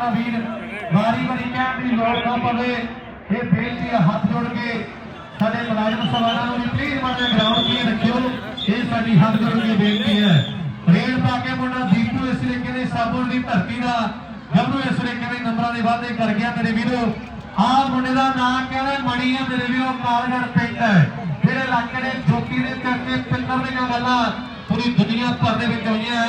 ਮੇਰਾ ਵੀਰ ਵਾਰੀ ਵਾਰੀ ਕਹਿਣ ਦੀ ਲੋੜ ਨਾ ਪਵੇ। ਇਹ ਬੇਨਤੀ ਹੱਥ ਜੋੜ ਕੇ ਸਾਡੇ ਮੁਲਾਜ਼ਮ ਸਵਾਰਾਂ ਨੂੰ ਵੀ ਪਲੀਜ਼ ਮਾੜਾ ਗਰਾਊਂਡ ਕੀ ਰੱਖਿਓ। ਇਹ ਸਾਡੀ ਹੱਥ ਜੋੜ ਕੇ ਬੇਨਤੀ ਹੈ। ਰੇਡ ਪਾ ਕੇ ਮੁੰਡਾ ਦੀਪੂ ਇਸ ਲੇਕੇ ਦੇ ਸਾਬੁਰ ਦੀ ਧਰਤੀ ਦਾ ਗੱਭਰੂ ਇਸ ਲੇਕੇ ਦੇ ਨੰਬਰਾਂ ਦੇ ਵਾਅਦੇ ਕਰ ਗਿਆ ਮੇਰੇ ਵੀਰੋ। ਆਹ ਮੁੰਡੇ ਦਾ ਨਾਮ ਕਹਿੰਦਾ ਮਣੀ ਹੈ ਮੇਰੇ ਵੀਰੋ, ਕਾਲਗੜ ਪਿੰਡ ਹੈ। ਜਿਹੜੇ ਇਲਾਕੇ ਦੇ ਜੋਤੀ ਦੇ ਚਰਚੇ ਪਿੰਡਾਂ ਦੀਆਂ ਗੱਲਾਂ ਪੂਰੀ ਦੁਨੀਆ ਭਰ ਦੇ ਵਿੱਚ ਹੋਈਆਂ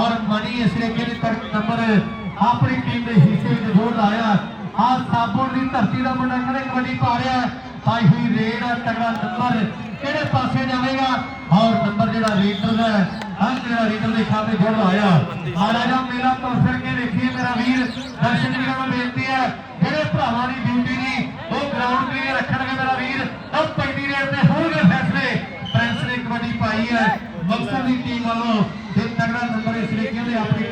ਔਰ ਮਣੀ ਇਸ ਲੇਕੇ ਦੇ ਤੱਕ ਨੰਬਰ ਆਪਣੀ ਟੀਮ ਦੇ ਹਿੱਸੇ ਵਿੱਚ ਜੋੜ ਲਾਇਆ। ਆਹ ਸਾਬੁਰ ਦੀ ਧਰਤੀ ਦਾ ਮੁੰਡਾ ਕਹਿੰਦੇ ਕਬੱਡੀ ਪਾ ਰਿਹਾ ਪਾਈ ਹੋਈ ਰੇਡ ਹੈ ਤਗੜਾ ਨੰਬਰ ਕਿਹੜੇ ਪਾਸੇ ਜਾਵੇਗਾ? ਔਰ ਨੰਬਰ ਜਿਹੜਾ ਰੀਡਰ ਹੈ ਹਾਂ ਜਿਹੜਾ ਰੀਡਰ ਦੇ ਖਾਤੇ ਜੋੜ ਲਾਇਆ। ਆ ਰਾਜਾ ਮੇਲਾ ਤੋਂ ਕੇ ਦੇਖੀਏ ਮੇਰਾ ਵੀਰ। ਦਰਸ਼ਕ ਵੀਰਾਂ ਨੂੰ ਬੇਨਤੀ ਹੈ, ਜਿਹੜੇ ਭਰਾਵਾਂ ਦੀ ਡਿਊਟੀ ਨਹੀਂ ਉਹ ਗਰਾਊਂਡ ਤੇ ਰੱਖਣਗੇ ਮੇਰਾ ਵੀਰ। ਉਹ ਪੈਂਦੀ ਰੇਡ ਤੇ ਹੋਣਗੇ ਫੈਸਲੇ। ਪ੍ਰਿੰਸ ਨੇ ਕਬੱਡੀ ਪਾਈ ਹੈ। ਮਕਸਦ ਦੀ ਟੀਮ ਵੱਲੋਂ ਤੇ ਤਗੜਾ ਨੰਬਰ ਇਸ ਲਈ ਕਹਿੰਦੇ, ਆਪਣੀ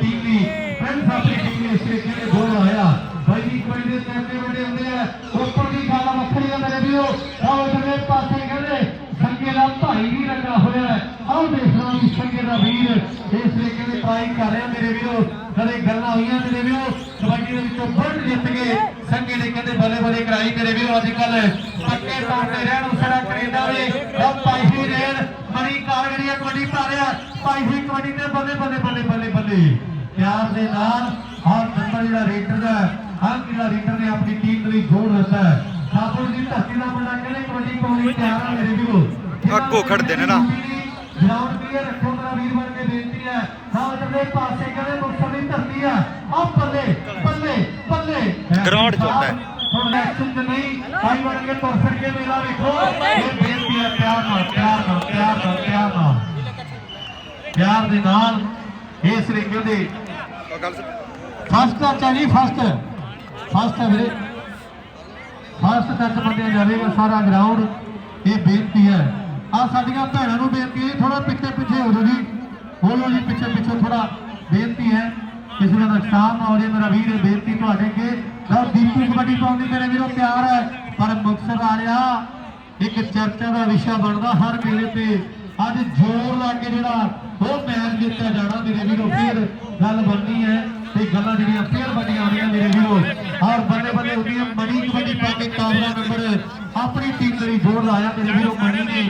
ਟੀਮ ਟੀਮ ਨੇ ਇਸ ਲਈ ਕਹਿੰਦੇ ਗੋਲ ਲਾਇਆ ਭਾਈ ਜੀ ਕਬੱਡੀ ਦੇ ਚਰਚੇ ਵੱਡੇ ਹੁੰਦੇ ਆ। ਉੱਪਰ ਦੀ ਗੱਲ ਵੱਖਰੀ ਆ ਮੇਰੇ ਵੀਰੋ। ਆਹ ਉਧਰਲੇ ਪਾਸੇ ਕਹਿੰਦੇ ਸੰਗੇ ਦਾ ਭਾਈ ਵੀ ਲੱਗਾ ਹੋਇਆ ਹੈ। ਆਹ ਦੇਖ ਲਓ ਵੀ ਸੰਗੇ ਦਾ ਵੀਰ ਇਸ ਲਈ ਕਹਿੰਦੇ ਟਰਾਈ ਕਰ ਰਿਹਾ ਮੇਰੇ ਵੀਰੋ। ਕਦੇ ਗੱਲਾਂ ਹੋਈਆਂ ਮੇਰੇ ਵੀਰੋ। ਕਬੱਡੀ ਦੇ ਵਿੱਚੋਂ ਵਰਲਡ ਜਿੱਤ ਗਏ ਸੰਗੇ ਨੇ ਕਹਿੰਦੇ ਬੱਲੇ ਬੱਲੇ ਕਰਾਈ ਮੇਰੇ ਵੀਰੋ ਅੱਜ ਕੱਲ ਪੱਕੇ ਤੌਰ ਤੇ ਰਹਿਣ ਉਸੜਾ ਕੈਨੇਡਾ ਦੇ। ਉਹ ਪਾਈ ਹੋਈ ਰੇਡ ਮਣੀ ਕਾਲਗੜੀਆ ਕਬੱਡੀ ਪਾ ਰਿਹਾ। ਪਾਈ ਹੋਈ ਤੇ ਬੱਲੇ ਬੱਲੇ ਬੱਲੇ ਬੱਲੇ ਬੱਲੇ। ਪਿਆਰ ਦੇ ਨਾਲ ਔਰ ਨੰਬਰ ਜਿਹੜਾ ਰੇਡਰ ਦਾ ਹਰ ਜਿਹੜਾ ਰੇਡਰ ਨੇ ਆਪਣੀ ਟੀਮ ਲਈ ਜੋੜ ਦਿੱਤਾ ਹੈ। ਸਾਬੁਰ ਦੀ ਧਰਤੀ ਦਾ ਮੁੰਡਾ ਕਹਿੰਦੇ ਕਬੱਡੀ ਪਾਉਣ ਤਿਆਰ ਆ ਮੇਰੇ ਵੀਰੋ? ਅੱਗੋਂ ਖੜਦੇ ਨੇ ਨਾ। ਗਰਾਊਂਡ ਕਲੀਅਰ ਰੱਖੋ ਮੇਰਾ ਵੀਰ ਬਣ ਕੇ ਬੇਨਤੀ ਹੈ। ਸਾਹ ਦੇ ਪਾਸੇ ਕਹਿੰਦੇ ਮੁਕਤਸਰ ਦੀ ਧਰਤੀ ਆ ਆ ਬੱਲੇ ਬੱਲੇ Ground ਚ ਹੁੰਦਾ ਹੈ। ਹੁਣ ਐਕਸ਼ਨ ਚ ਨਹੀਂ ਆਈ ਬਣ ਕੇ ਤੁਰ ਫਿਰ ਕੇ ਮੇਲਾ ਵੇਖੋ। ਇਹ ਬੇਨਤੀ ਹੈ ਪਿਆਰ ਨਾਲ ਪਿਆਰ ਨਾਲ ਪਿਆਰ ਨਾਲ ਪਿਆਰ ਨਾਲ। ਪਿਆਰ ਦੇ ਨਾਲ ਇਸ ਉਹ ਗੱਲ ਫਸਟ ਟੱਚ ਹੈ ਜੀ ਫਸਟ ਫਸਟ ਹੈ ਵੀਰੇ। ਫਸਟ ਟੱਚ ਬੰਦਿਆ ਜਾਵੇਗਾ ਸਾਰਾ ਗਰਾਊਂਡ ਇਹ ਬੇਨਤੀ ਹੈ। ਆ ਸਾਡੀਆਂ ਭੈਣਾਂ ਨੂੰ ਬੇਨਤੀ ਹੈ ਥੋੜਾ ਪਿੱਛੇ ਪਿੱਛੇ ਹੋ ਜਾਓ ਜੀ। ਹੋ ਜੀ, ਪਿੱਛੇ ਪਿੱਛੇ ਥੋੜਾ ਬੇਨਤੀ ਹੈ। ਕਿਸੇ ਦਾ ਨੁਕਸਾਨ ਨਾ ਹੋ ਜਾਏ ਮੇਰਾ ਵੀਰ, ਇਹ ਬੇਨਤੀ ਤੁਹਾਡੇ ਅੱਗੇ। ਲਓ, ਦੀਪੂ ਕਬੱਡੀ ਪਾਉਂਦੀ ਮੇਰੇ ਵੀਰੋ ਪਿਆਰ ਹੈ। ਪਰ ਮੁਕਤਸਰ ਵਾਲਿਆ, ਇੱਕ ਚਰਚਾ ਦਾ ਵਿਸ਼ਾ ਬਣਦਾ ਹਰ ਮੇਲੇ ਤੇ। ਅੱਜ ਜ਼ੋਰ ਲਾ ਕੇ ਜਿਹੜਾ ਉਹ ਮੈਚ ਜਿੱਤਿਆ ਜਾਣਾ ਮੇਰੇ ਵੀਰੋ ਫਿਰ ਗੱਲ ਬਣਨੀ ਹੈ ਤੇ ਗੱਲਾਂ ਜਿਹੜੀਆਂ ਫੇਰ ਬਣੀਆਂ ਆਉਣੀਆਂ ਮੇਰੇ ਵੀਰੋ। ਔਰ ਬੰਦੇ ਬੰਦੇ ਹੁੰਦੀਆਂ ਮਣੀ ਕਬੱਡੀ ਪਾ ਕੇ ਟਾਪ ਦਾ ਨੰਬਰ ਆਪਣੀ ਟੀਮ ਲਈ ਜੋੜ ਲਾਇਆ ਮੇਰੇ ਵੀਰੋ ਮਣੀ ਨੇ।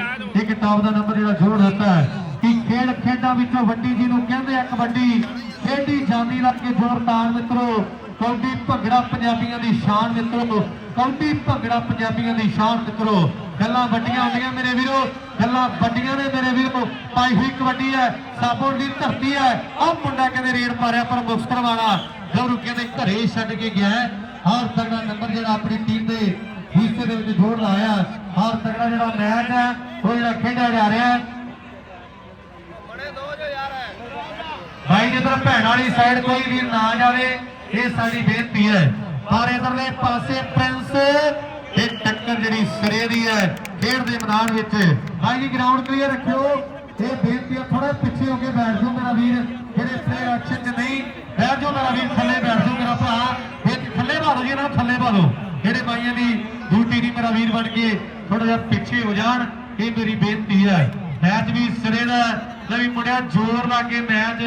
ਇੱਕ ਟਾਪ ਦਾ ਨੰਬਰ ਜਿਹੜਾ ਜੋੜ ਦਿੱਤਾ ਹੈ ਕਿ ਖੇਡ ਖੇਡਾਂ ਵਿੱਚੋਂ ਵੱਡੀ ਜੀ ਨੂੰ ਕਹਿੰਦੇ ਆ ਕਬੱਡੀ, ਖੇਡੀ ਜਾਂਦੀ ਲੱਗ ਕੇ ਜ਼ੋਰ ਤਾਲ ਮਿੱਤਰੋ। ਕੌਡੀ ਭੰਗੜਾ ਪੰਜਾਬੀਆਂ ਦੀ ਸ਼ਾਨ ਮਿੱਤਰੋ। ਕੌਡੀ ਭੰਗੜਾ ਪੰਜਾਬੀਆਂ ਦੀ ਸ਼ਾਨ ਮਿੱਤਰੋ। ਗੱਲਾਂ ਵੱਡੀਆਂ ਹੁੰਦੀਆਂ ਮੇਰੇ ਵੀਰੋ, ਗੱਲਾਂ ਵੱਡੀਆਂ ਨੇ ਮੇਰੇ ਵੀਰੋ। ਪਾਈ ਹੋਈ ਕਬੱਡੀ ਹੈ ਸਾਬੋਰ ਦੀ ਧਰਤੀ ਹੈ। ਆਹ ਮੁੰਡਾ ਕਹਿੰਦੇ ਰੇਡ ਮਾਰਿਆ ਪਰ ਮੁਕਤਸਰ ਵਾਲਾ ਗੌਰੂ ਕਹਿੰਦੇ ਘਰੇ ਛੱਡ ਕੇ ਗਿਆ ਹੈ। ਤਗੜਾ ਨੰਬਰ ਜਿਹੜਾ ਆਪਣੀ ਟੀਮ ਦੇ ਹਿੱਸੇ ਦੇ ਵਿੱਚ ਜੋੜ ਲਾਇਆ। ਔਰ ਤਗੜਾ ਜਿਹੜਾ ਮੈਚ ਹੈ, ਉਹ ਜਿਹੜਾ ਖੇਡਿਆ ਜਾ ਰਿਹਾ ਹੈ। ਭਾਈ ਜਿੱਧਰ ਭੈਣ ਵਾਲੀ ਸਾਈਡ ਕੋਈ ਵੀ ਨਾ ਜਾਵੇ, ਇਹ ਸਾਡੀ ਬੇਨਤੀ ਹੈ। ਪਰ ਇਧਰਲੇ ਪਾਸੇ ਪ੍ਰਿੰਸ ਇਹ ਟੱਕਰ ਜਿਹੜੀ ਸਿਰੇ ਦੀ ਹੈ, ਖੇਡ ਦੇ ਮੈਦਾਨ ਵਿੱਚ। ਭਾਈ ਜੀ ਗਰਾਊਂਡ ਕਲੀਅਰ ਰੱਖਿਓ। ਇਹ ਬੇਨਤੀ ਹੈ ਥੋੜਾ ਪਿੱਛੇ ਹੋ ਕੇ ਬੈਠ ਜਾਓ ਮੇਰਾ ਵੀਰ। ਜਿਹੜੇ ਪਲੇਅਰ ਐਕਸ਼ਨ 'ਚ ਨਹੀਂ, ਬੈਠ ਜਾਓ ਮੇਰਾ ਵੀਰ, ਥੱਲੇ ਬੈਠ ਜਾਓ ਮੇਰਾ ਭਰਾ। ਇਹ ਥੱਲੇ ਭਾਲੋ ਜੀ ਇਹਨਾਂ ਥੱਲੇ ਭਾਲੋ। ਜਿਹੜੇ ਬਾਈਆਂ ਦੀ ਡਿਊਟੀ ਨਹੀਂ ਮੇਰਾ ਵੀਰ ਬਣ ਕੇ ਥੋੜਾ ਜਿਹਾ ਪਿੱਛੇ ਹੋ ਜਾਣ, ਇਹ ਮੇਰੀ ਬੇਨਤੀ ਹੈ। ਮੈਚ ਵੀ ਸਿਰੇ ਦਾ ਲੈ ਵੀ ਮੁੰਡਿਆ, ਜ਼ੋਰ ਲਾ ਕੇ ਮੈਚ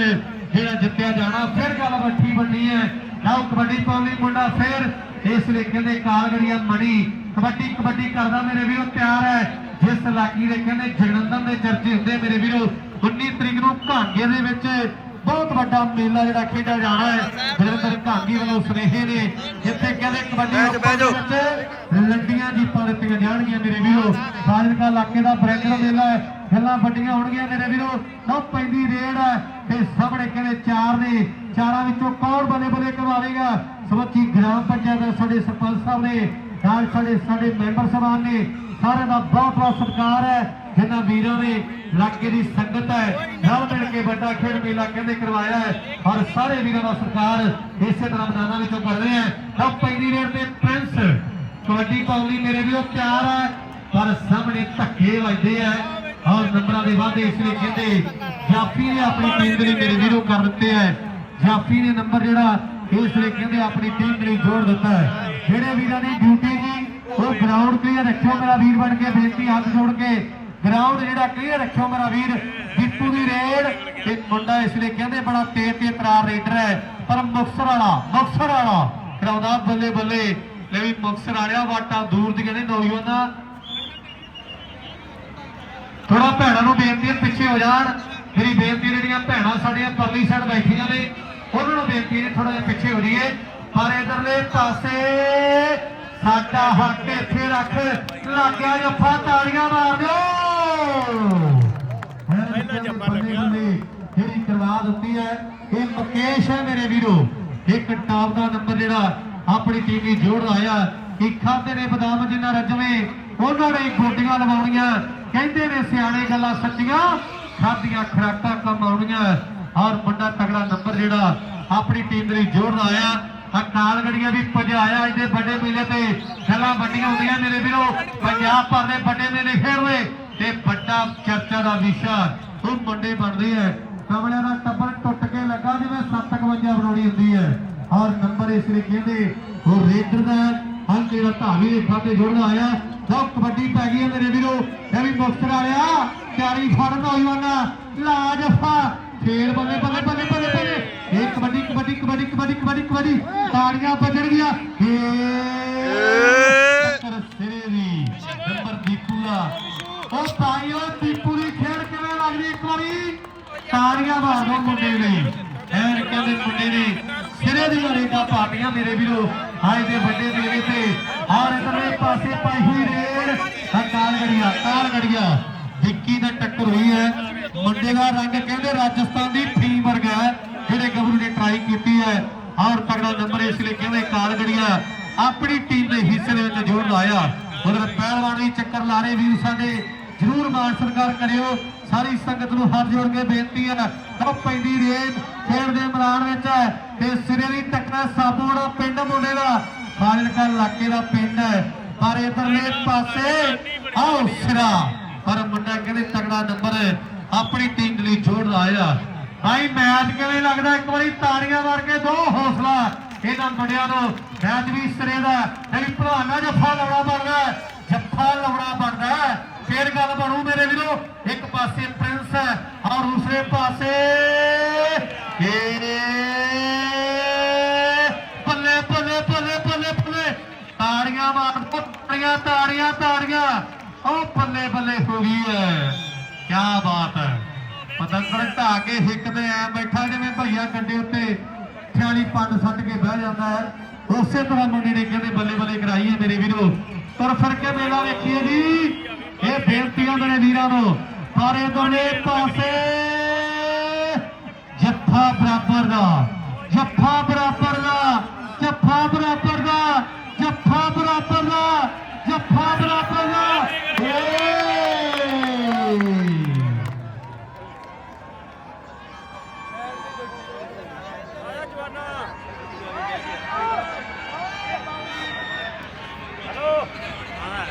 ਜਿਹੜਾ ਜਿੱਤਿਆ ਜਾਣਾ, ਫਿਰ ਗੱਲ ਵੱਠੀ ਬੰਨੀ ਹੈ। ਲਓ ਕਬੱਡੀ ਪਾਉਣ ਮੁੰਡਾ ਫਿਰ ਇਸ ਲਈ ਕਹਿੰਦੇ ਕਾਲਗੜੀਆ ਮਣੀ। ਕਬੱਡੀ ਕਬੱਡੀ ਕਰਦਾ ਮੇਰੇ ਵੀਰੋ ਤਿਆਰ ਹੈ। ਜਿਸ ਇਲਾਕੀ ਦੇ ਕਹਿੰਦੇ ਜਗਨੰਦਨ ਦੇ ਚਰਚੇ ਹੁੰਦੇ ਮੇਰੇ ਵੀਰੋ 19 ਤਰੀਕ ਨੂੰ ਘਾਂਗੇ ਦੇ ਵਿੱਚ ਬਹੁਤ ਵੱਡਾ ਮੇਲਾ ਜਿਹੜਾ ਖੇਡਿਆ ਜਾਣਾ ਹੈ। ਬਲਵਿੰਦਰ ਘਾਂਗੀ ਵੱਲੋਂ ਸੁਨੇਹੇ ਨੇ ਜਿੱਥੇ ਕਹਿੰਦੇ ਕਬੱਡੀ। ਵਿੱਚ ਲੰਡੀਆਂ ਜੀਪਾਂ ਦਿੱਤੀਆਂ ਜਾਣਗੀਆਂ ਮੇਰੇ ਵੀਰੋ। ਫਾਜ਼ਿਲਕਾ ਇਲਾਕੇ ਦਾ ਬ੍ਰੈਂਡਰ ਮੇਲਾ ਹੈ। ਗੱਲਾਂ ਵੱਡੀਆਂ ਹੋਣਗੀਆਂ ਮੇਰੇ ਵੀਰੋ। ਨੌ ਪੈਂਦੀ ਰੇਡ ਹੈ ਤੇ ਸਾਹਮਣੇ ਕਹਿੰਦੇ ਚਾਰ ਨੇ। ਚਾਰਾਂ ਵਿੱਚੋਂ ਕੌਣ ਬਲੇ ਬਲੇ ਕਰਵਾਵੇਗਾ ਸਮੱਚੀ ਗ੍ਰਾਮ ਪੰਚਾਇਤ ਦੇ ਸਾਡੇ ਸਰਪੰਚ ਸਾਹਿਬ ਨੇ। ਨਾਲ ਸਾਡੇ ਸਾਡੇ ਮੈਂਬਰ ਸਾਹਿਬਾਨ ਨੇ, ਸਾਰਿਆਂ ਦਾ ਬਹੁਤ ਬਹੁਤ ਸਤਿਕਾਰ ਹੈ, ਜਿਨ੍ਹਾਂ ਵੀਰਾਂ ਨੇ ਇਲਾਕੇ ਦੀ ਸੰਗਤ ਹੈ, ਨਾਲ ਮਿਲ ਕੇ ਵੱਡਾ ਖੇਡ ਮੇਲਾ ਕਹਿੰਦੇ ਕਰਵਾਇਆ ਹੈ, ਔਰ ਸਾਰੇ ਵੀਰਾਂ ਦਾ ਸਤਿਕਾਰ ਇਸੇ ਤਰ੍ਹਾਂ ਮੈਦਾਨਾਂ ਵਿੱਚੋਂ ਕਰ ਰਹੇ ਆ ਤਾਂ ਪੈਂਦੀ ਰੇਡ ਤੇ ਪ੍ਰਿੰਸ, ਕਬੱਡੀ ਪਾਉਣ ਲਈ ਮੇਰੇ ਵੀਰੋ ਤਿਆਰ ਹੈ, ਪਰ ਸਾਹਮਣੇ ਧੱਕੇ ਵੱਜਦੇ ਆ ਔਰ ਨੰਬਰਾਂ ਦੇ ਵਾਅਦੇ ਇਸ ਲਈ ਕਹਿੰਦੇ ਜਾਫੀ ਨੇ ਆਪਣੀ ਟੀਮ ਦੇ ਲਈ ਮੇਰੇ ਵੀਰੋ ਕਰ ਦਿੱਤੇ ਹੈ। ਜਾਫੀ ਨੇ ਨੰਬਰ ਜਿਹੜਾ, ਇਸ ਲਈ ਕਹਿੰਦੇ ਆਪਣੀ ਟੀਮ ਦੇ ਲਈ ਜੋੜ ਦਿੱਤਾ ਹੈ। ਜਿਹੜੇ ਵੀਰਾਂ ਦੀ ਡਿਊਟੀ ਜੀ, ਉਹ ਗਰਾਊਂਡ ਕਲੀਅਰ ਰੱਖਿਓ ਮੇਰਾ ਵੀਰ ਬਣ ਕੇ, ਬੇਨਤੀ ਹੱਥ ਜੋੜ ਕੇ। ਗਰਾਊਂਡ ਜਿਹੜਾ ਕਲੀਅਰ ਰੱਖਿਓ ਮੇਰਾ ਵੀਰ, ਬਿੱਟੂ ਦੀ ਰੇਡ ਤੇ ਮੁੰਡਾ ਇਸ ਲਈ ਕਹਿੰਦੇ ਬੜਾ ਤੇਜ਼ ਤੇ ਤਰਾਰ ਰੇਡਰ ਹੈ, ਪਰ ਮੁਕਸਰ ਵਾਲਾ ਮੁਕਸਰ ਵਾਲਾ। ਕਰਾਉਂਦਾ ਬੱਲੇ ਬੱਲੇ। ਲੈ ਵੀ ਮੁਕਸਰ ਵਾਲਿਆ ਵਾਟਾਂ ਦੂਰ ਦੀਆਂ ਨੇ ਨੌਜਵਾਨਾਂ। ਥੋੜਾ ਭੈਣਾਂ ਨੂੰ ਬੇਨਤੀ ਹੈ, ਪਿੱਛੇ ਹੋ ਜਾਣ। ਮੇਰੀ ਬੇਨਤੀ ਜਿਹੜੀਆਂ ਭੈਣਾਂ ਸਾਡੀਆਂ ਪਰਲੀ ਸਾਈਡ ਬੈਠੀਆਂ ਨੇ, ਉਹਨਾਂ ਨੂੰ ਬੇਨਤੀ ਹੈ ਥੋੜਾ ਜਿਹਾ ਪਿੱਛੇ ਹੋ ਜਾਈਏ। ਪਰ ਇਧਰਲੇ ਪਾਸੇ। ਸਾਡਾ ਹੱਕ ਇੱਥੇ ਰੱਖ। ਲੱਗਿਆ ਜੱਫਾ ਤਾੜੀਆਂ ਮਾਰ ਦਿਓ ਪਹਿਲਾ ਜੱਫਾ ਲੱਗਿਆ। ਜਿਹੜੀ ਕਰਵਾ ਦਿੱਤੀ ਹੈ ਇਹ ਮੁਕੇਸ਼ ਹੈ ਮੇਰੇ ਵੀਰੋ। ਇੱਕ ਟਾਪ ਦਾ ਨੰਬਰ ਜਿਹੜਾ ਆਪਣੀ ਟੀਮ ਦੀ ਜੋੜ ਆਇਆ। ਕਿ ਖਾਦੇ ਨੇ ਬਦਾਮ ਜਿੰਨਾ ਰਜਵੇਂ ਉਹਨਾਂ ਨੇ ਗੋਡੀਆਂ ਲਵਾਉਣੀਆਂ। ਕਹਿੰਦੇ ਨੇ ਸਿਆਣੇ ਗੱਲਾਂ ਸੱਚੀਆਂ ਖਾਦੀਆਂ ਖਰਾਕਾਂ ਕੰਮ ਆਉਣੀਆਂ ਔਰ ਵੱਡਾ ਤਗੜਾ ਨੰਬਰ ਜਿਹੜਾ ਆਪਣੀ ਟੀਮ ਦੇ ਲਈ ਜੋੜ ਆਇਆ। ਅਕਾਲ ਗੜੀਆਂ ਵੀ ਭਜਾਇਆ ਇਹਦੇ ਵੱਡੇ ਮੇਲੇ ਤੇ। ਗੱਲਾਂ ਵੱਡੀਆਂ ਹੁੰਦੀਆਂ ਮੇਰੇ ਵੀਰੋ। ਪੰਜਾਬ ਭਰ ਦੇ ਵੱਡੇ ਮੇਲੇ ਖੇਡਦੇ ਤੇ ਵੱਡਾ ਚਰਚਾ ਦਾ ਵਿਸ਼ਾ ਉਹ ਮੁੰਡੇ ਬਣਦੇ ਆ। ਕਮਲਿਆਂ ਦਾ ਟੱਬਰ ਟੁੱਟ ਕੇ ਲੱਗਾ ਜਿਵੇਂ 751 ਬਣਾਉਣੀ ਹੁੰਦੀ ਹੈ। ਔਰ ਨੰਬਰ ਇਸ ਲਈ ਕਹਿੰਦੇ, ਉਹ ਰੇਡਰ ਦਾ ਹਲ ਜਿਹੜਾ ਧਾਵੀ ਦੇ ਖਾਤੇ ਜੁੜਦਾ ਆਇਆ ਲਓ ਕਬੱਡੀ ਪੈ ਗਈ ਮੇਰੇ ਵੀਰੋ। ਇਹ ਵੀ ਮੁਕਤਰ ਵਾਲਿਆ ਤਿਆਰੀ ਫੜ ਨੌਜਵਾਨਾ। ਲਾ ਜਫਾ ਫੇਰ ਬੱਲੇ ਬੱਲੇ ਬੱਲੇ ਬੱਲੇ ਬੱਲੇ। ਇਹ ਕਬੱਡੀ ਕਬੱਡੀ ਕਬੱਡੀ ਕਬੱਡੀ ਕਬੱਡੀ ਕਬੱਡੀ। ਤਾੜੀਆਂ ਵੱਜਣ ਗਿਆ। ਏ ਟੱਕਰ ਸਿਰੇ ਦੀ। ਨੰਬਰ ਦੀਪੂ ਦਾ। ਉਹ ਭਾਈ ਉਹ ਦੀਪੂ ਦੀ ਖੇਡ ਕਿਵੇਂ ਲੱਗਦੀ ਇੱਕ ਵਾਰੀ? ਤਾੜੀਆਂ ਮਾਰ ਦੋ ਮੁੰਡੇ ਨੇ। ਐਨ ਕਹਿੰਦੇ ਮੁੰਡੇ ਨੇ ਸਿਰੇ ਦੀ ਰੇਗਾ ਪਾਟੀਆਂ ਮੇਰੇ ਵੀਰੋ। ਅੱਜ ਦੇ ਵੱਡੇ ਮੇਲੇ ਤੇ। ਔਰ ਇਧਰਲੇ ਪਾਸੇ ਪਾਈ ਰੇਡ। ਕਾਲ ਗੜੀਆ ਕਾਲ ਗੜੀਆ ਵਿੱਕੀ ਦਾ ਟੱਕਰ ਹੋਈ ਹੈ। ਮੁੰਡੇ ਦਾ ਰੰਗ ਕਹਿੰਦੇ ਰਾਜਸਥਾਨ ਦੀ ਫੀਮ ਵਰਗਾ ਹੈ। ਜਿਹੜੇ ਗੱਭਰੂ ਨੇ ਟਰਾਈ ਕੀਤੀ ਹੈ। ਔਰ ਤਗੜਾ ਨੰਬਰ ਇਸ ਲਈ ਕਹਿੰਦੇ ਕਾਲ ਆਪਣੀ ਟੀਮ ਦੇ ਹਿੱਸੇ ਦੇ ਵਿੱਚ ਜੋਰ ਲਾਇਆ। ਉਧਰ ਪਹਿਲਵਾਨ ਚੱਕਰ ਲਾ ਰਹੇ ਵੀਰ ਸਾਡੇ। ਜਰੂਰ ਮਾਨ ਸਤਿਕਾਰ ਕਰਿਓ। ਸਾਰੀ ਸੰਗਤ ਨੂੰ ਹੱਥ ਜੋੜ ਕੇ ਬੇਨਤੀ ਹੈ ਉਹ ਪੈਂਦੀ ਰੇਤ ਖੇਡ ਦੇ ਮੈਦਾਨ ਵਿੱਚ ਹੈ ਤੇ ਸਿਰੇ ਦੀ ਟੱਕਰਾ ਸਾਬੋੜਾ ਪਿੰਡ ਮੁੰਡੇ ਦਾ। ਫਾਜ਼ਿਲਕਾ ਇਲਾਕੇ ਦਾ ਪਿੰਡ ਹੈ। ਪਰ ਇਧਰਲੇ ਪਾਸੇ ਆਓ ਸਿਰਾ। ਪਰ ਮੁੰਡਾ ਕਹਿੰਦੇ ਤਗੜਾ ਨੰਬਰ ਆਪਣੀ ਟੀਮ ਦੇ ਲਈ ਜੋੜ ਲਾਇਆ। ਭਾਈ ਮੈਚ ਕਿਵੇਂ ਲੱਗਦਾ? ਇੱਕ ਵਾਰੀ ਤਾੜੀਆਂ ਮਾਰ ਕੇ ਦੋ ਹੌਸਲਾ। ਇਹਨਾਂ ਮੁੰਡਿਆਂ ਨੂੰ ਮੈਚ ਵੀ ਸਿਰੇ ਦਾ ਇਹ ਭਲਾਨਾ ਜੱਫਾ ਲਾਉਣਾ ਬਣਦਾ ਜੱਫਾ ਲਾਉਣਾ ਬਣਦਾ ਹੈ। ਫੇਰ ਗੱਲ ਬਣੂ ਮੇਰੇ ਵੀਰੋ, ਇੱਕ ਪਾਸੇ ਪ੍ਰਿੰਸ ਹੈ ਔਰ ਦੂਸਰੇ ਪਾਸੇ ਏ ਬੱਲੇ ਬੱਲੇ ਬੱਲੇ ਬੱਲੇ ਬੱਲੇ। ਤਾੜੀਆਂ ਮਾਰ ਦੋ ਤਾੜੀਆਂ ਤਾੜੀਆਂ ਤਾੜੀਆਂ। ਉਹ ਬੱਲੇ ਬੱਲੇ ਹੋ ਗਈ ਹੈ। ਕੀ ਬਾਤ ਹੈ। ਪਤੰਗੜ ਢਾ ਕੇ ਹਿੱਕ ਤੇ ਬੈਠਾ ਜਿਵੇਂ ਭਈਆ ਕੰਡੇ ਉੱਤੇ, ਖਿਆਲੀ ਪੰਡ ਸੱਟ ਕੇ ਬਹਿ ਜਾਂਦਾ ਹੈ। ਉਸੇ ਤਰ੍ਹਾਂ ਮੁੰਡੇ ਨੇ ਕਹਿੰਦੇ, ਬੱਲੇ ਬੱਲੇ ਕਰਾਈ ਹੈ ਮੇਰੇ ਵੀਰੋ। ਤੁਰ ਫਿਰ ਕੇ ਮੇਲਾ ਵੇਖੀਏ ਜੀ। ਇਹ ਬੇਨਤੀਆਂ ਮੇਰੇ ਵੀਰਾਂ ਨੂੰ। ਪਰ ਇਹ ਦੋਨੇ ਪਾਸੇ। ਜੱਫਾ ਬਰਾਬਰ ਦਾ, ਜੱਫਾ ਬਰਾਬਰ ਦਾ, ਜੱਫਾ ਬਰਾਬਰ ਦਾ ਜੱਫਾ ਬਰਾਬਰ ਦਾ ਜੱਫਾ ਬਰਾਬਰ ਦਾ ਏ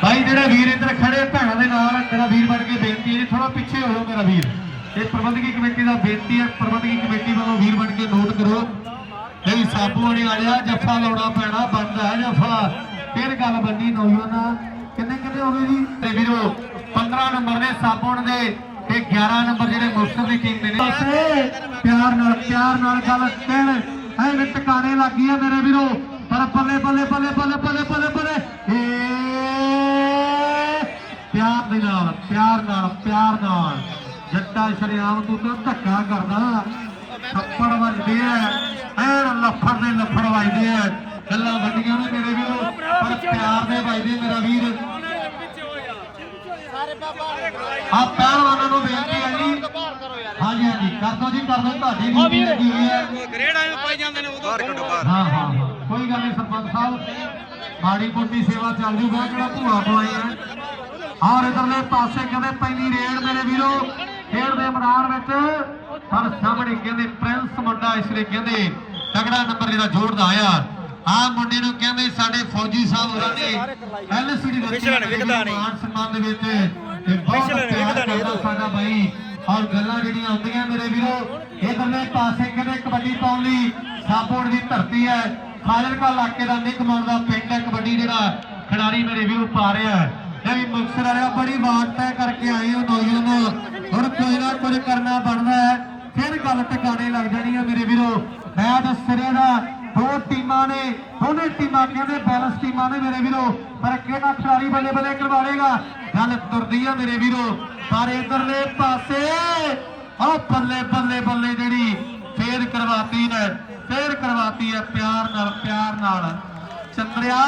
ਭਾਈ ਜਿਹੜਾ ਵੀਰ ਇੱਧਰ ਖੜੇ ਭੈਣਾਂ ਦੇ ਨਾਲ ਮੇਰਾ ਵੀਰ ਬਣ ਕੇ ਬੇਨਤੀ ਹੈ ਥੋੜਾ ਪਿੱਛੇ ਹੋਇਓ ਮੇਰਾ ਵੀਰ। ਇਹ ਪ੍ਰਬੰਧਕੀ ਕਮੇਟੀ ਦਾ ਬੇਨਤੀ ਹੈ, ਪ੍ਰਬੰਧਕੀ ਕਮੇਟੀ ਵੱਲੋਂ ਵੀਰ ਬਣ ਕੇ ਨੋਟ ਕਰੋ ਨਹੀਂ ਸਾਬੂ ਵਾਲੀ ਵਾਲਿਆ ਜੱਫਾ ਲਾਉਣਾ ਪੈਣਾ ਬਣਦਾ ਹੈ ਜੱਫਾ। ਫਿਰ ਗੱਲ ਬੰਨੀ ਨੌਜਵਾਨਾਂ। ਕਿੰਨੇ ਕਿੰਨੇ ਹੋ ਗਏ ਜੀ? ਤੇ ਵੀਰੋ 15 ਨੰਬਰ ਨੇ ਸਾਬੂਣ ਦੇ ਤੇ 11 ਨੰਬਰ ਜਿਹੜੇ ਮੁਕਤਸਰ ਦੀ ਟੀਮ ਦੇ ਨੇ। ਪਿਆਰ ਨਾਲ ਪਿਆਰ ਨਾਲ ਗੱਲ ਕਹਿਣ। ਐਵੇਂ ਟਿਕਾਣੇ ਲੱਗੀ ਆ ਮੇਰੇ ਵੀਰੋ। ਪਰ ਬੱਲੇ ਬੱਲੇ ਬੱਲੇ ਬੱਲੇ ਬੱਲੇ ਬੱਲੇ ਬੱਲੇ ਏ ਪਿਆਰ ਦੇ ਨਾਲ ਪਿਆਰ ਨਾਲ ਪਿਆਰ ਨਾਲ। ਜੱਟਾ ਸ਼ਰਿਆਮ ਤੂੰ ਤਾਂ ਧੱਕਾ ਕਰਦਾ। ਥੱਪੜ ਵੱਜਦੇ ਆ ਐਨ ਲੱਫੜ ਦੇ ਲੱਫੜ ਵੱਜਦੇ ਆ। ਗੱਲਾਂ ਵੱਡੀਆਂ ਨੇ ਮੇਰੇ ਵੀਰੋ ਪਰ ਪਿਆਰ ਦੇ ਵੱਜਦੇ ਮੇਰਾ ਵੀਰ। ਆ ਪਹਿਲਵਾਨਾਂ ਨੂੰ ਬੇਨਤੀ ਹੈ ਜੀ। ਹਾਂਜੀ ਹਾਂਜੀ ਕਰ ਦੋ ਜੀ ਕਰ ਦੋ ਤੁਹਾਡੀ ਡਿਊਟੀ ਲੱਗੀ ਹੋਈ ਹੈ। ਗ੍ਰੇਡ ਐਵੇਂ ਪਾਈ ਜਾਂਦੇ ਨੇ ਉਦੋਂ ਬਾਹਰ ਕੱਢੋ ਬਾਹਰ। ਹਾਂ ਹਾਂ ਹਾਂ। ਕੋਈ ਗੱਲ ਨਹੀਂ ਸਰਪੰਚ ਸਾਹਿਬ। ਮਾੜੀ ਮੋਟੀ ਸੇਵਾ ਚੱਲ ਜੂਗਾ ਕਿਹੜਾ ਭੂਆ ਬੁਲਾਈ ਹੈ ਔਰ ਇਧਰਲੇ ਪਾਸੇ ਕਹਿੰਦੇ ਪਹਿਲੀ ਰੇਡ ਮੇਰੇ ਵੀਰੋ ਖੇਡ ਦੇ ਮੈਦਾਨ ਵਿੱਚ। ਪਰ ਸਾਹਮਣੇ ਕਹਿੰਦੇ ਪ੍ਰਿੰਸ ਮੁੰਡਾ ਇਸ ਲਈ ਕਹਿੰਦੇ ਤਗੜਾ ਨੰਬਰ ਜਿਹੜਾ ਜੋੜਦਾ ਆਇਆ। ਆ ਮੁੰਡੇ ਨੂੰ ਕਹਿੰਦੇ ਸਾਡੇ ਫੌਜੀ ਸਾਹਿਬ ਹੋਰਾਂ ਨੇ ਐਲਸੀਡੀ ਨਹੀਂ। ਮਾਨ ਸਨਮਾਨ ਦੇ ਵਿੱਚ ਤੇ ਬਹੁਤ ਪਿਆਰ ਕਰਦਾ ਸਾਡਾ ਬਾਈ। ਔਰ ਗੱਲਾਂ ਜਿਹੜੀਆਂ ਹੁੰਦੀਆਂ ਮੇਰੇ ਵੀਰੋ ਇਧਰਲੇ ਪਾਸੇ ਕਹਿੰਦੇ ਕਬੱਡੀ ਪਾਉਣ ਲਈ ਸਾਪੋੜ ਦੀ ਧਰਤੀ ਹੈ। ਫਾਜ਼ਿਲਕਾ ਇਲਾਕੇ ਦਾ ਨਿੱਕ ਦਾ ਪਿੰਡ ਹੈ। ਕਬੱਡੀ ਜਿਹੜਾ ਖਿਡਾਰੀ ਮੇਰੇ ਵੀਰੋ ਪਾ ਰਿਹਾ ਹੈ। ਇਹ ਵੀ ਵਾਲਿਆ ਬੜੀ ਬਾਤ ਤੈਅ ਕਰਕੇ ਆਏ ਹੋ ਨੌਜਵਾਨ ਹੁਣ ਕੋਈ ਨਾ ਕੁਝ ਕਰਨਾ ਬਣਦਾ ਹੈ। ਫਿਰ ਗੱਲ ਟਿਕਾਣੇ ਲੱਗ ਜਾਣੀ ਹੈ ਮੇਰੇ ਵੀਰੋ। ਮੈਚ ਸਿਰੇ ਦਾ ਦੋ ਟੀਮਾਂ ਨੇ, ਦੋਨੇ ਟੀਮਾਂ ਕਹਿੰਦੇ ਬੈਲੈਂਸ ਟੀਮਾਂ ਨੇ ਮੇਰੇ ਵੀਰੋ। ਪਰ ਕਿਹੜਾ ਖਿਡਾਰੀ ਬੱਲੇ ਬੱਲੇ ਕਰਵਾਵੇਗਾ? ਗੱਲ ਤੁਰਦੀ ਆ ਮੇਰੇ ਵੀਰੋ। ਪਰ ਇਧਰਲੇ ਪਾਸੇ ਆ ਬੱਲੇ ਬੱਲੇ ਬੱਲੇ ਜਿਹੜੀ ਫੇਰ ਕਰਵਾਤੀ ਨੇ, ਫੇਰ ਕਰਵਾਤੀ ਹੈ ਪਿਆਰ ਨਾਲ ਪਿਆਰ ਨਾਲ। ਚੰਦਰਿਆ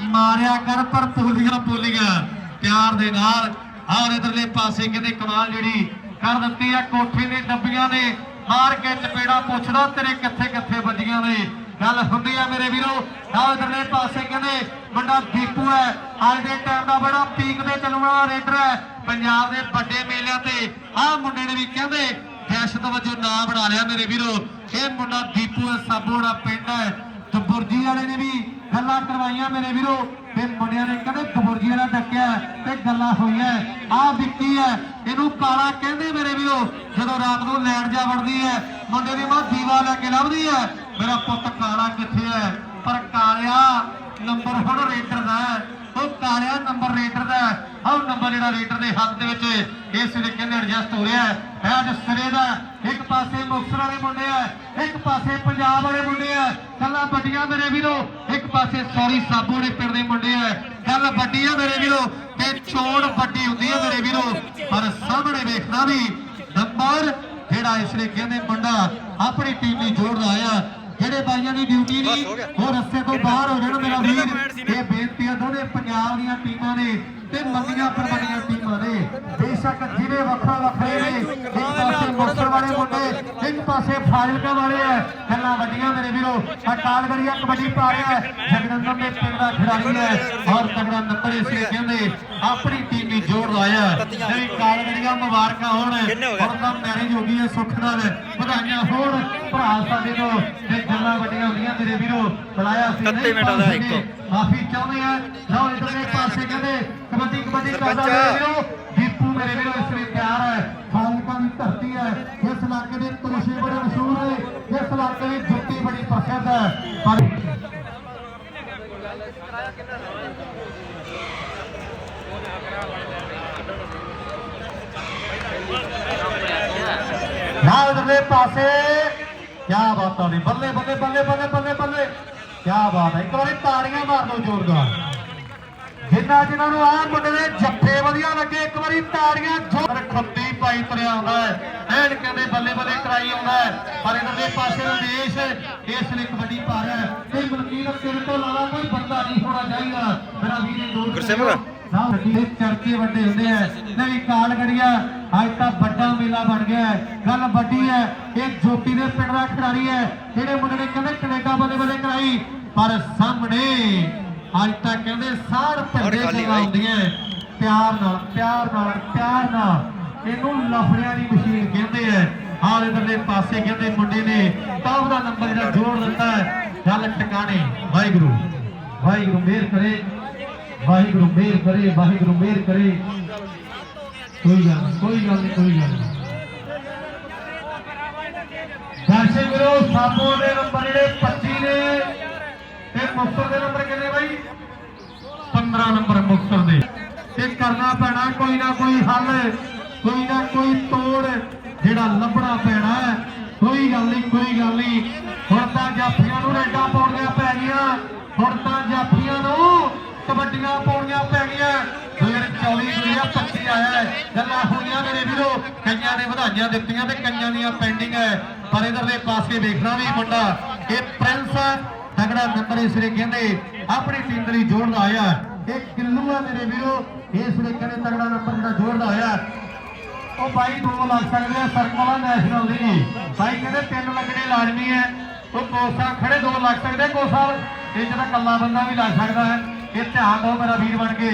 ਮਾਰਿਆ ਕਰ ਪਰ ਪੋਲੀਆਂ ਪੋਲੀਆਂ ਪਿਆਰ ਦੇ ਨਾਲ ਔਰ ਇਧਰਲੇ ਪਾਸੇ ਕਹਿੰਦੇ ਕਮਾਲ ਜਿਹੜੀ ਕਰ ਦਿੱਤੀ ਆ, ਕੋਠੇ ਦੇ ਡੱਬੀਆਂ ਨੇ ਮਾਰ ਕੇ ਚਪੇੜਾ ਪੁੱਛਦਾ, ਤੇਰੇ ਕਿੱਥੇ ਕਿੱਥੇ ਵੱਜੀਆਂ ਨੇ? ਗੱਲ ਹੁੰਦੀ ਆ ਮੇਰੇ ਵੀਰੋ, ਆਹ ਇਧਰਲੇ ਪਾਸੇ ਕਹਿੰਦੇ ਮੁੰਡਾ ਦੀਪੂ ਹੈ ਅੱਜ ਦੇ ਟਾਈਮ ਦਾ ਬੜਾ ਪੀਕ ਦੇ ਚੱਲਣ ਰੇਡਰ ਹੈ। ਪੰਜਾਬ ਦੇ ਵੱਡੇ ਮੇਲਿਆਂ ਤੇ ਆਹ ਮੁੰਡੇ ਨੇ ਵੀ ਕਹਿੰਦੇ ਦਹਿਸ਼ਤ ਵਜੋਂ ਨਾਂ ਬਣਾ ਲਿਆ ਮੇਰੇ ਵੀਰੋ। ਇਹ ਮੁੰਡਾ ਦੀਪੂ ਹੈ ਸਾਬੋੜਾ ਪਿੰਡ ਹੈ। ਤੇ ਬੁਰਜੀ ਵਾਲੇ ਨੇ ਵੀ ਗੱਲਾਂ ਕਰਵਾਈਆਂ ਮੇਰੇ ਵੀਰੋ। ਤੇ ਮੁੰਡਿਆਂ ਨੇ ਕਹਿੰਦੇ ਦਬੁਰਜੀ ਵਾਲਾ ਡੱਕਿਆ ਤੇ ਗੱਲਾਂ ਹੋਈਆਂ ਆਹ ਵਿੱਕੀ ਹੈ, ਇਹਨੂੰ ਕਾਲਾ ਕਹਿੰਦੇ ਮੇਰੇ ਵੀਰੋ, ਜਦੋਂ ਰਾਤ ਨੂੰ ਲੈਣ ਜਾ ਵੜਦੀ ਹੈ, ਮੁੰਡੇ ਦੀ ਮਾਂ ਦੀਵਾ ਲੈ ਕੇ ਲੱਭਦੀ ਹੈ। ਮੇਰਾ ਪੁੱਤ ਕਾਲਾ ਕਿੱਥੇ ਹੈ? ਪਰ ਕਾਲਿਆ ਨੰਬਰ ਹੁਣ ਰੇਟਰ ਦਾ ਉਹ ਕਾਲਿਆ ਨੰਬਰ ਰੇਟਰ ਦਾ ਹੈ। ਆਹ ਨੰਬਰ ਜਿਹੜਾ ਰੇਟਰ ਦੇ ਹੱਥ ਦੇ ਵਿੱਚ ਇਸ ਵੇਲੇ ਕਹਿੰਦੇ ਐਡਜਸਟ ਹੋ ਰਿਹਾ ਹੈ। ਅੱਜ ਸਿਰੇ ਦਾ। ਇੱਕ ਪਾਸੇ ਮੁਕਤਸਰ ਵਾਲੇ ਮੁੰਡੇ ਆ ਇੱਕ ਪਾਸੇ ਪੰਜਾਬ ਵਾਲੇ ਮੁੰਡੇ ਆ। ਕੱਲਾ ਵੱਡੀਆਂ ਮੇਰੇ ਵੀਰੋ ਇੱਕ ਪਾਸੇ ਸੌਰੀ ਸਾਬੂ ਦੇ ਪਿੰਡ ਦੇ ਮੁੰਡੇ ਆ। ਗੱਲ ਵੱਡੀ ਆ ਮੇਰੇ ਵੀਰੋ ਤੇ ਚੋਣ ਵੱਡੀ ਹੁੰਦੀ ਆ ਮੇਰੇ ਵੀਰੋ। ਪਰ ਸਾਹਮਣੇ ਵੇਖਣਾ ਵੀ ਨੰਬਰ ਜਿਹੜਾ ਇਸ ਨੇ ਕਹਿੰਦੇ ਮੁੰਡਾ ਆਪਣੀ ਟੀਮ ਦੀ ਜੋੜ ਆਇਆ। ਜਿਹੜੇ ਬਾਈਆਂ ਦੀ ਡਿਊਟੀ ਨਹੀਂ ਹੋ। ਉਹ ਰਸਤੇ ਤੋਂ ਬਾਹਰ ਹੋ ਜਾਣ ਮੇਰਾ ਵੀਰ। ਇਹ ਬੇਨਤੀ ਆ ਦੋਨੇ ਪੰਜਾਬ ਦੀਆਂ ਟੀਮਾਂ ਨੇ ਤੇ ਮੰਦੀਆਂ ਪਰਮੰਡੀਆਂ ਟੀਮਾਂ ਨੇ। ਬੇਸ਼ੱਕ ਜ਼ਿਲ੍ਹੇ ਵੱਖਰਾ ਵੱਖਰੇ ਨੇ। ਇੱਕ ਪਾਸੇ ਮੁਕਤਸਰ ਵਾਲੇ ਮੁੰਡੇ ਇੱਕ ਪਾਸੇ ਫਾਜ਼ਿਲਕਾ ਵਾਲੇ ਆ ਗੱਲਾਂ ਵੱਡੀਆਂ ਮੇਰੇ ਵੀਰੋ। ਅਕਾਲਗੜੀਆ ਕਬੱਡੀ ਪਾ ਰਿਹਾ ਹੈ ਜਗਨੰਦਨ ਦੇ ਪਿੰਡ ਦਾ ਖਿਡਾਰੀ ਹੈ ਔਰ ਤਗੜਾ ਨੰਬਰ ਇਸ ਲਈ ਕਹਿੰਦੇ ਆਪਣੀ ਟੀਮ ਦੀ ਜੋੜ ਲਾਇਆ। ਜਿਹੜੀ ਕਾਲਗੜੀਆ ਮੁਬਾਰਕਾਂ ਹੋਣ? ਹੁਣ ਤਾਂ ਮੈਰਿਜ ਹੋ ਗਈ ਹੈ ਸੁੱਖ ਨਾਲ। ਵਧਾਈਆਂ ਹੋਣ। ਭਰਾ ਸਾਡੇ ਨੂੰ ਤੇ ਗੱਲਾਂ ਵੱਡੀਆਂ ਹੁੰਦੀਆਂ ਮੇਰੇ ਵੀਰੋ ਬੁਲਾਇਆ ਸੀ। 31 ਮਿੰਟਾਂ ਦਾ ਇੱਕੋ। ਮਾਫੀ ਚਾਹੁੰਦੇ ਆ। ਲਓ ਇਧਰਲੇ ਪਾਸੇ ਕਹਿੰਦੇ ਕਬੱਡੀ ਕਬੱਡੀ ਕਰਦਾ। ਮੇਰੇ ਵੀਰੋ। ਦੀਪੂ ਮੇਰੇ ਵੀਰੋ ਇਸ ਲਈ ਤਿਆਰ ਹੈ। ਫਾਜ਼ਿਲਕਾ ਦੀ ਧਰਤੀ ਹੈ। ਇਸ ਇਲਾਕੇ ਦੇ ਤੋਸ਼ੇ ਬੜੇ ਮਸ਼ਹੂਰ ਨੇ। ਇਸ ਇਲਾਕੇ ਦੀ ਜੁੱਤੀ ਬੜੀ ਪ੍ਰਸਿੱਧ ਹੈ। ਪਰ ਨਾ ਉਧਰਲੇ ਪਾਸੇ। ਕੀ ਬਾਤ ਆ ਬੱਲੇ ਬੱਲੇ ਬੱਲੇ ਬੱਲੇ ਬੱਲੇ ਬੱਲੇ। ਕੀ ਬਾਤ ਹੈ ਇੱਕ ਵਾਰੀ ਤਾੜੀਆਂ ਮਾਰ ਦਿਓ ਜ਼ੋਰਦਾਰ। ਜਿੰਨਾ ਜਿਨ੍ਹਾਂ ਨੂੰ ਆਹ ਮੁੰਡੇ ਦੇ ਜੱਫੇ ਵਧੀਆ ਲੱਗੇ ਇੱਕ ਵਾਰੀ ਤਾੜੀਆਂ ਜ਼ੋਰ ਖੱਤੀ ਪਾਈ ਤਰਿਆ ਆਉਂਦਾ ਹੈ। ਐਨ ਕਹਿੰਦੇ ਬੱਲੇ ਬੱਲੇ ਕਰਾਈ ਆਉਂਦਾ ਹੈ। ਪਰ ਇਧਰਲੇ ਪਾਸੇ ਦਾ ਦੇਸ਼ ਇਸ ਲਈ ਕਬੱਡੀ ਪਾ ਰਿਹਾ ਹੈ। ਤੇ ਮਲਕੀਰ ਤੇਰੇ ਤੋਂ ਇਲਾਵਾ ਕੋਈ ਬੰਦਾ ਨਹੀਂ ਹੋਣਾ ਚਾਹੀਦਾ। ਮੇਰਾ ਵੀਰ ਇਹ ਦੋ ਗੁਰਸਿਮਰ। ਸਾਹ ਇਹ ਚਰਚੇ ਵੱਡੇ ਹੁੰਦੇ ਆ। ਨਵੀਂ ਕਾਲਗੜੀਆ ਅੱਜ ਤਾਂ ਵੱਡਾ ਮੇਲਾ ਬਣ ਗਿਆ ਹੈ। ਗੱਲ ਵੱਡੀ ਹੈ ਇਹ ਜੋਤੀ ਦੇ ਪਿੰਡ ਦਾ ਖਿਡਾਰੀ ਹੈ ਜਿਹੜੇ ਮੁੰਡੇ ਨੇ ਕਹਿੰਦੇ ਕੈਨੇਡਾ ਬੱਲੇ ਬੱਲੇ ਕਰਾਈ ਪਰ ਸਾਹਮਣੇ ਅੱਜ ਤਾਂ ਕਹਿੰਦੇ ਸਾਰ ਭੰਡੇ। ਹੁੰਦੀਆਂ ਪਿਆਰ ਨਾਲ ਪਿਆਰ ਨਾਲ ਪਿਆਰ ਨਾਲ। ਇਹਨੂੰ ਲਫੜਿਆਂ ਦੀ ਮਸ਼ੀਨ ਕਹਿੰਦੇ ਆ ਹਾਲ ਇਧਰਲੇ ਪਾਸੇ ਕਹਿੰਦੇ ਮੁੰਡੇ ਨੇ ਟੌਪ ਦਾ ਨੰਬਰ ਜਿਹੜਾ ਜੋੜ ਦਿੱਤਾ ਹੈ। ਗੱਲ ਟਿਕਾਣੇ ਵਾਹਿਗੁਰੂ। ਵਾਹਿਗੁਰੂ ਮਿਹਰ ਕਰੇ ਵਾਹਿਗੁਰੂ ਮਿਹਰ ਕਰੇ ਵਾਹਿਗੁਰੂ ਮਿਹਰ ਕਰੇ। ਕੋਈ ਗੱਲ ਨਹੀਂ, ਕੋਈ ਗੱਲ ਨਹੀਂ ਕੋਈ ਗੱਲ ਦਰਸ਼ਕ ਵੀਰੋ ਸਾਬੋ ਦੇ ਨੰਬਰ ਜਿਹੜੇ 25 ਨੇ ਤੇ ਮੁਕਤਸਰ ਦੇ ਨੰਬਰ ਕਿੰਨੇ ਬਾਈ? 15 ਨੰਬਰ ਮੁਕਤਸਰ ਦੇ। ਤੇ ਕਰਨਾ ਪੈਣਾ ਕੋਈ ਨਾ ਕੋਈ ਹੱਲ ਕੋਈ ਨਾ ਕੋਈ ਤੋੜ ਜਿਹੜਾ ਲੱਭਣਾ ਪੈਣਾ ਕੋਈ ਗੱਲ ਨਹੀਂ ਕੋਈ ਗੱਲ ਨਹੀਂ। ਹੁਣ ਤਾਂ ਜਾਫੀਆਂ ਨੂੰ ਰੇਡਾਂ ਪਾਉਣੀਆਂ ਪੈ ਗਈਆਂ। ਹੁਣ ਤਾਂ ਜਾਫੀਆਂ ਨੂੰ ਕਬੱਡੀਆਂ ਪਾਉਣੀਆਂ ਪੈ ਗਈਆਂ। 2024 2025 ਆਇਆ ਹੈ। ਗੱਲਾਂ ਹੋਈਆਂ ਮੇਰੇ ਵੀਰੋ। ਕਈਆਂ ਨੇ ਵਧਾਈਆਂ ਦਿੱਤੀਆਂ ਤੇ ਕਈਆਂ ਦੀਆਂ ਪੈਂਡਿੰਗ ਹੈ। ਪਰ ਇਧਰਲੇ ਪਾਸੇ ਵੇਖਣਾ ਵੀ ਮੁੰਡਾ, ਇਹ ਪ੍ਰਿੰਸ ਤਗੜਾ ਨੰਬਰ ਇਸ ਨੇ ਕਹਿੰਦੇ, ਆਪਣੀ ਟੀਮ ਦੇ ਲਈ ਜੋੜਦਾ ਆਇਆ ਇਹ ਕਿੱਲੂ ਆ ਮੇਰੇ ਵੀਰੋ। ਇਸ ਨੇ ਕਹਿੰਦੇ ਤਗੜਾ ਨੰਬਰ ਜਿਹੜਾ ਜੋੜਦਾ ਆਇਆ ਉਹ ਬਾਈ ਦੋ ਲੱਗ ਸਕਦੇ ਆ, ਸਰਕਲ ਨੈਸ਼ਨਲ ਦੀ ਨਹੀਂ ਬਾਈ ਕਹਿੰਦੇ ਤਿੰਨ ਲੱਗਣੇ ਲਾਜ਼ਮੀ ਹੈ। ਉਹ ਕੋਸਾ ਖੜੇ ਦੋ ਲੱਗ ਸਕਦੇ ਕੋਸਾ ਇਹ ਜਿਹੜਾ ਕੱਲਾ ਬੰਦਾ ਵੀ ਲੱਗ ਸਕਦਾ ਹੈ। ਇਹ ਧਿਆਨ ਦਿਓ ਮੇਰਾ ਵੀਰ ਬਣ ਕੇ।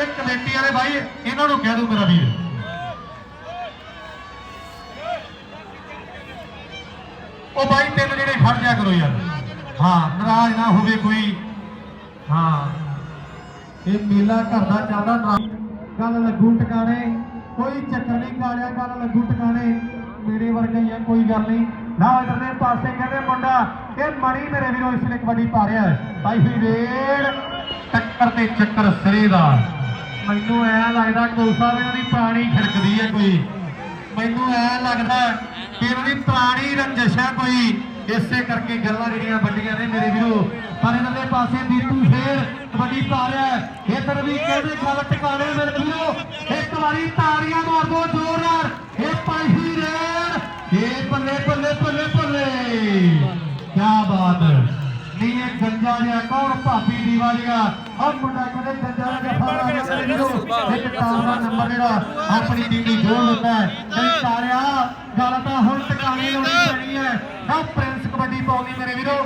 ਇਹ ਕਮੇਟੀ ਵਾਲੇ ਬਾਈ, ਇਹਨਾਂ ਨੂੰ ਕਹਿ ਦਿਓ ਮੇਰਾ ਵੀਰ। ਉਹ ਬਾਈ, ਤਿੰਨ ਜਿਹੜੇ ਖੜ ਜਾ ਕਰੋ ਯਾਰ। ਹਾਂ, ਨਾਰਾਜ਼ ਨਾ ਹੋਵੇ ਕੋਈ। ਹਾਂ। ਇਹ ਮੇਲਾ ਘਰ ਦਾ ਚੱਲਦਾ ਗੱਲ ਲੱਗੂ ਟਿਕਾਣੇ, ਕੋਈ ਚੱਕਰ ਨਹੀਂ ਕਾਲਿਆ ਗੱਲ ਲੱਗੂ ਟਿਕਾਣੇ। ਮੇਰੇ ਵਰਗਾ ਹੀ ਆ, ਕੋਈ ਗੱਲ ਨਹੀਂ। ਨਾ, ਇਧਰਲੇ ਪਾਸੇ ਕਹਿੰਦੇ ਮੁੰਡਾ, ਇਹ ਮਣੀ ਮੇਰੇ ਵੀਰੋ, ਇਸ ਲਈ ਕਬੱਡੀ ਪਾ ਰਿਹਾ ਹੈ। ਭਾਈ ਹੋਈ ਰੇਡ, ਟੱਕਰ ਤੇ ਚੱਕਰ ਸਿਰੇ ਦਾ। ਮੈਨੂੰ ਐ ਲੱਗਦਾ ਕੋਸਾ ਵੀ ਉਹਦੀ ਪਾਣੀ ਖਿੜਕਦੀ ਹੈ ਕੋਈ। ਮੈਨੂੰ ਐ ਲੱਗਦਾ ਕਿ ਉਹਦੀ ਪੁਰਾਣੀ ਰੰਜਿਸ਼ ਹੈ ਕੋਈ। ਇਸੇ ਕਰਕੇ ਗੱਲਾਂ ਜਿਹੜੀਆਂ ਵੱਡੀਆਂ ਨੇ ਮੇਰੇ ਵੀਰੋ। ਪਰ ਇਹਨਾਂ ਦੇ ਪਾਸੇ ਦੀਪੂ ਫੇਰ ਕਬੱਡੀ ਪਾ ਰਿਹਾ ਹੈ। ਵੀ ਕਹਿੰਦੇ ਗੱਲ ਟਿਕਾਣੇ ਮੇਰੇ ਵੀਰੋ? ਇੱਕ ਵਾਰੀ ਤਾੜੀਆਂ ਮਾਰ ਦੋ ਜ਼ੋਰ ਨਾਲ ਇਹ ਪਾਈ ਰੇਡ। ਇਹ ਬੱਲੇ ਬੱਲੇ ਬੱਲੇ ਬੱਲੇ ਕੀ ਬਾਤ ਨਹੀਂ ਇਹ ਗੰਜਾ ਜਿਹਾ ਕੌਣ? ਭਾਬੀ ਦੀਵਾ ਜਿਹਾ ਕਹਿੰਦੇ ਗੰਜਾ ਦਾ ਜਫਾ ਮੇਰੇ ਵੀਰੋ ਇੱਕ ਦਾ ਨੰਬਰ ਜਿਹੜਾ ਆਪਣੀ ਟੀਮ ਜੋੜ ਦਿੰਦਾ ਹੈ। ਨਹੀਂ ਤਾਰਿਆ ਗੱਲ ਤਾਂ ਹੁਣ ਟਿਕਾਣੇ ਲਾਉਣੀ ਪੈਣੀ ਹੈ। ਆਹ ਪ੍ਰਿੰਸ ਕਬੱਡੀ ਪਾਉਂਦੀ ਮੇਰੇ ਵੀਰੋ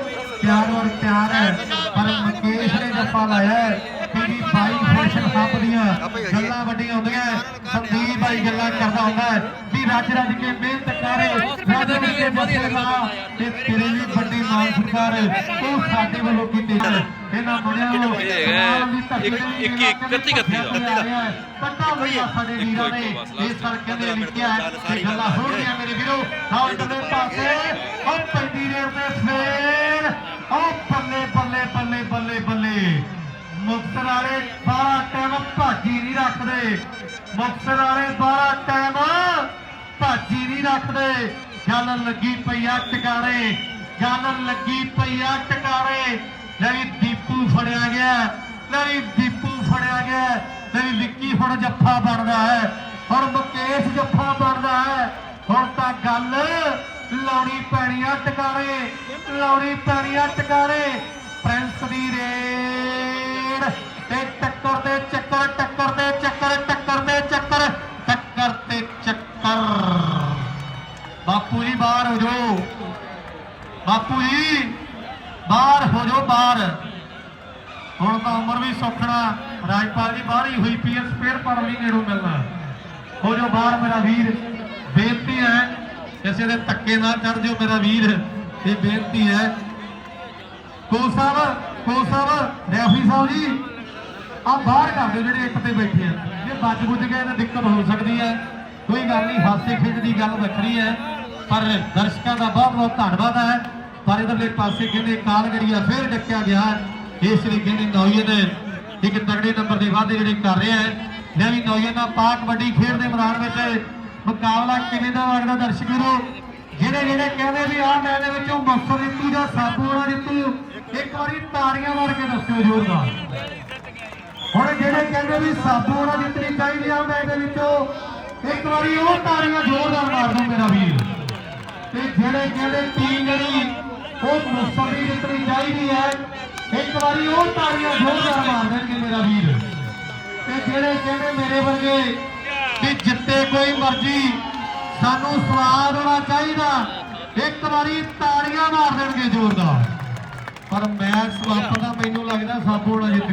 ਪਿਆਰ ਔਰ ਪਿਆਰ ਹੈ। ਪਰ ਮੁਕੇਸ਼ ਨੇ ਜੱਫਾ ਲਾਇਆ ਹੈ ਕਿ ਬਾਈ ਫੈਸ਼ਨ ਹੱਬ ਦੀਆਂ ਗੱਲਾਂ ਵੱਡੀਆਂ ਹੁੰਦੀਆਂ ਸੰਦੀਪ ਬਾਈ ਗੱਲਾਂ ਕਰਦਾ ਹੁੰਦਾ ਵੀ ਰੱਜ ਰੱਜ ਕੇ ਮਿਹਨਤ ਕਰ। ਰੱਜ ਰੱਜ ਕੇ ਵਧੀਆ ਲੱਗਦਾ ਤੇ ਤੇਰੇ ਵੀ ਵੱਡੀ ਮਾਨ ਸਰਕਾਰ ਉਹ ਸਾਡੇ ਵੱਲੋਂ ਕੀਤੀ ਹੈ। ਇਹਨਾਂ ਮੁੰਡਿਆਂ ਨੂੰ ਇੱਕ- ਇੱਕ- ਇਕੱਤੀ ਇਕੱਤੀ ਦਾ। ਪੱਕਾ ਹੋਇਆ ਸਾਡੇ ਵੀਰਾਂ ਨੇ। ਇਸ ਕਰਕੇ ਦੇ ਲਿਖਿਆ ਕਿ ਗੱਲਾਂ ਹੋ ਗਈਆਂ ਮੇਰੇ ਵੀਰੋ। ਆਓ ਇਧਰਲੇ ਪਾਸੇ ਉਹ ਪੈਂਦੀ ਰੇਡ ਤੇ ਫੇਰ ਉਹ ਬੱਲੇ ਬੱਲੇ ਬੱਲੇ ਬੱਲੇ ਬੱਲੇ। ਮੁਕਤਸਰ ਵਾਲੇ 12 ਟਾਈਮ ਭਾਜੀ ਨਹੀਂ ਰੱਖਦੇ। ਮੁਕਤਸਰ ਵਾਲੇ 12 ਟਾਈਮ ਭਾਜੀ ਨਹੀਂ ਰੱਖਦੇ। ਗੱਲ ਲੱਗੀ ਪਈ ਆ ਟਿਕਾਣੇ ਗੱਲ ਲੱਗੀ ਪਈ ਆ ਟਿਕਾਣੇ। ਲੈ ਵੀ ਦੀਪੂ ਫੜਿਆ ਗਿਆ ਲੈ ਵੀ ਦੀਪੂ ਫੜਿਆ ਗਿਆ ਲੈ ਵੀ ਵਿੱਕੀ ਹੁਣ ਜੱਫਾ ਬਣਦਾ ਹੈ ਹੁਣ ਮੁਕੇਸ਼ ਜੱਫਾ ਬਣਦਾ ਹੈ ਹੁਣ ਤਾਂ ਗੱਲ ਲਾਉਣੀ ਪੈਣੀ ਆ ਟਿਕਾਣੇ ਲਾਉਣੀ ਪੈਣੀ ਆ ਟਿਕਾਣੇ ਪ੍ਰਿੰਸ ਦੀ ਰੇਡ ਤੇ ਟੱਕਰ ਤੇ ਚੱਕਰ ਟੱਕਰ ਤੇ ਚੱਕਰ ਟੱਕਰ ਤੇ ਚੱਕਰ ਟੱਕਰ ਤੇ ਚੱਕਰ ਬਾਪੂ ਜੀ ਬਾਹਰ ਹੋ ਜਾਓ ਬਾਪੂ ਜੀ ਬਾਹਰ ਹੋ ਜਾਓ, ਬਾਹਰ। ਹੁਣ ਤਾਂ ਉਮਰ ਵੀ ਸੌਖਣਾ ਰਾਜਪਾਲ ਜੀ ਬਾਹਰ ਹੀ ਹੋਈ ਪੀ ਐਸ ਸਪੇਅਰ ਪੜਨ ਲਈ ਨੇੜੋਂ ਮਿਲਣਾ। ਹੋ ਜਾਓ, ਬਾਹਰ ਮੇਰਾ ਵੀਰ। ਬੇਨਤੀ ਹੈ, ਕਿਸੇ ਦੇ ਧੱਕੇ ਨਾਲ ਚੜ ਜਾਓ ਮੇਰਾ ਵੀਰ। ਇਹ ਬੇਨਤੀ ਹੈ। ਕੋਚ ਸਾਹਿਬ ਕੋਚ ਸਾਹਿਬ, ਰੈਫਰੀ ਸਾਹਿਬ ਜੀ ਆ ਬਾਹਰ ਕਰ ਦਿਓ ਜਿਹੜੇ ਇੱਕ ਤੇ ਬੈਠੇ ਆ। ਜੇ ਵੱਜ ਬੁੱਝ ਗਏ ਤਾਂ ਦਿੱਕਤ ਹੋ ਸਕਦੀ ਹੈ। ਕੋਈ ਗੱਲ ਨਹੀਂ, ਹਾਸੇ ਖੇਡ ਦੀ ਗੱਲ ਵੱਖਰੀ ਹੈ। ਪਰ ਦਰਸ਼ਕਾਂ ਦਾ ਬਹੁਤ ਬਹੁਤ ਧੰਨਵਾਦ ਹੈ। ਪਰ ਇਧਰਲੇ ਪਾਸੇ ਕਹਿੰਦੇ ਕਾਲਗੜੀਆ ਫੇਰ ਡੱਕਿਆ ਗਿਆ। ਇਸ ਲਈ ਕਹਿੰਦੇ ਨੌਜਨ ਇੱਕ ਤਗੜੇ ਨੰਬਰ ਦੇ ਵਾਅਦੇ ਜਿਹੜੇ ਕਰ ਰਿਹਾ ਹੈ। ਲੈ ਵੀ ਨੌਜਨ ਦਾ ਪਾਕ ਵੱਡੀ ਖੇਡ ਦੇ ਮੈਦਾਨ ਵਿੱਚ ਮੁਕਾਬਲਾ ਕਿਵੇਂ ਦਾ ਲੱਗਦਾ ਦਰਸ਼ਕ ਵੀਰੋ? ਜਿਹੜੇ ਜਿਹੜੇ ਕਹਿੰਦੇ ਵੀ ਆਹ ਮੈਚ ਦੇ ਵਿੱਚੋਂ ਮੁਕਤਸਰ ਜਿੱਤੂ ਜਾਂ ਸਾਬੂਣਾ ਜਿੱਤੂ ਇੱਕ ਵਾਰੀ ਤਾਰੀਆਂ ਮਾਰ ਕੇ ਦੱਸਿਓ ਜ਼ੋਰਦਾਰ। ਹੁਣ ਜਿਹੜੇ ਕਹਿੰਦੇ ਵੀ ਸਾਬੂਣਾ ਜਿੱਤਣੀ ਚਾਹੀਦੀ ਆ ਮੈਚ ਦੇ ਵਿੱਚੋਂ, ਇੱਕ ਵਾਰੀ ਉਹ ਤਾਰੀਆਂ ਜ਼ੋਰਦਾਰ ਮਾਰ ਦਿਓ ਮੇਰਾ ਵੀਰ। ਤੇ ਜਿਹੜੇ ਕਹਿੰਦੇ ਟੀਮ ਜਿਹੜੀ ਉਹ ਮੁਕਤਸਰ ਜਿੱਤਣੀ ਚਾਹੀਦੀ ਹੈ। ਇੱਕ ਵਾਰੀ ਉਹ ਤਾੜੀਆਂ ਜ਼ੋਰਦਾਰ ਮਾਰ ਦੇਣਗੇ ਮੇਰਾ ਵੀਰ। ਤੇ ਜਿਹੜੇ ਕਹਿੰਦੇ ਮੇਰੇ ਵਰਗੇ ਕਿ ਜਿੱਤੇ ਕੋਈ ਮਰਜ਼ੀ, ਸਾਨੂੰ ਸਵਾਦ ਹੋਣਾ ਚਾਹੀਦਾ। ਇੱਕ ਵਾਰੀ ਤਾੜੀਆਂ ਮਾਰ ਦੇਣਗੇ ਜ਼ੋਰਦਾਰ। ਪਰ ਮੈਚ ਸਮਾਪਤ ਮੈਨੂੰ ਲੱਗਦਾ ਸਾਬੂ ਹੋਣਾ ਜਿੱਤ